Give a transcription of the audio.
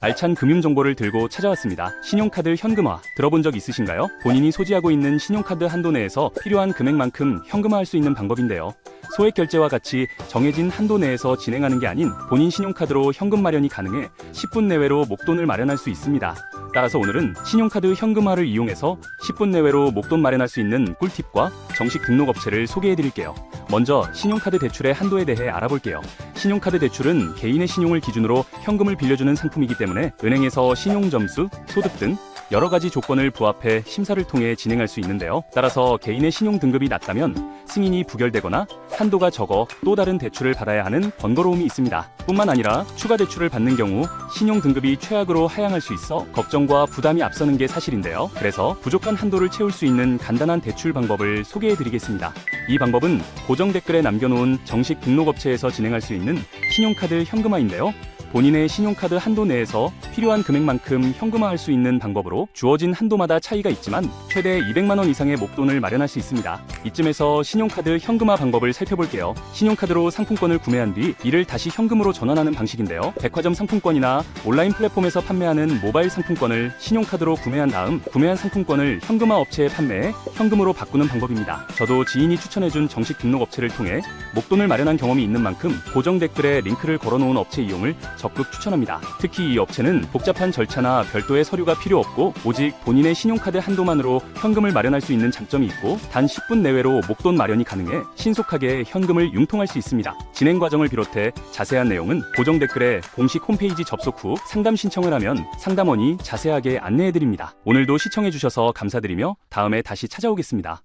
알찬 금융 정보를 들고 찾아왔습니다. 신용카드 현금화 들어본 적 있으신가요? 본인이 소지하고 있는 신용카드 한도 내에서 필요한 금액만큼 현금화할 수 있는 방법인데요. 소액 결제와 같이 정해진 한도 내에서 진행하는 게 아닌 본인 신용카드로 현금 마련이 가능해 10분 내외로 목돈을 마련할 수 있습니다. 따라서 오늘은 신용카드 현금화를 이용해서 10분 내외로 목돈 마련할 수 있는 꿀팁과 정식 등록 업체를 소개해 드릴게요. 먼저 신용카드 대출의 한도에 대해 알아볼게요. 신용카드 대출은 개인의 신용을 기준으로 현금을 빌려주는 상품이기 때문에 은행에서 신용 점수, 소득 등 여러 가지 조건을 부합해 심사를 통해 진행할 수 있는데요. 따라서 개인의 신용 등급이 낮다면 승인이 부결되거나 한도가 적어 또 다른 대출을 받아야 하는 번거로움이 있습니다. 뿐만 아니라 추가 대출을 받는 경우 신용 등급이 최악으로 하향할 수 있어 걱정과 부담이 앞서는 게 사실인데요. 그래서 부족한 한도를 채울 수 있는 간단한 대출 방법을 소개해 드리겠습니다. 이 방법은 고정 댓글에 남겨놓은 정식 등록업체에서 진행할 수 있는 신용카드 현금화인데요. 본인의 신용카드 한도 내에서 필요한 금액만큼 현금화할 수 있는 방법으로 주어진 한도마다 차이가 있지만 최대 200만 원 이상의 목돈을 마련할 수 있습니다. 이쯤에서 신용카드 현금화 방법을 살펴볼게요. 신용카드로 상품권을 구매한 뒤 이를 다시 현금으로 전환하는 방식인데요. 백화점 상품권이나 온라인 플랫폼에서 판매하는 모바일 상품권을 신용카드로 구매한 다음 구매한 상품권을 현금화 업체에 판매해 현금으로 바꾸는 방법입니다. 저도 지인이 추천해준 정식 등록 업체를 통해 목돈을 마련한 경험이 있는 만큼 고정 댓글에 링크를 걸어놓은 업체 이용을 적극 추천합니다. 특히 이 업체는 복잡한 절차나 별도의 서류가 필요 없고 오직 본인의 신용카드 한도만으로 현금을 마련할 수 있는 장점이 있고 단 10분 내외로 목돈 마련이 가능해 신속하게 현금을 융통할 수 있습니다. 진행 과정을 비롯해 자세한 내용은 고정 댓글에 공식 홈페이지 접속 후 상담 신청을 하면 상담원이 자세하게 안내해 드립니다. 오늘도 시청해 주셔서 감사드리며 다음에 다시 찾아오겠습니다.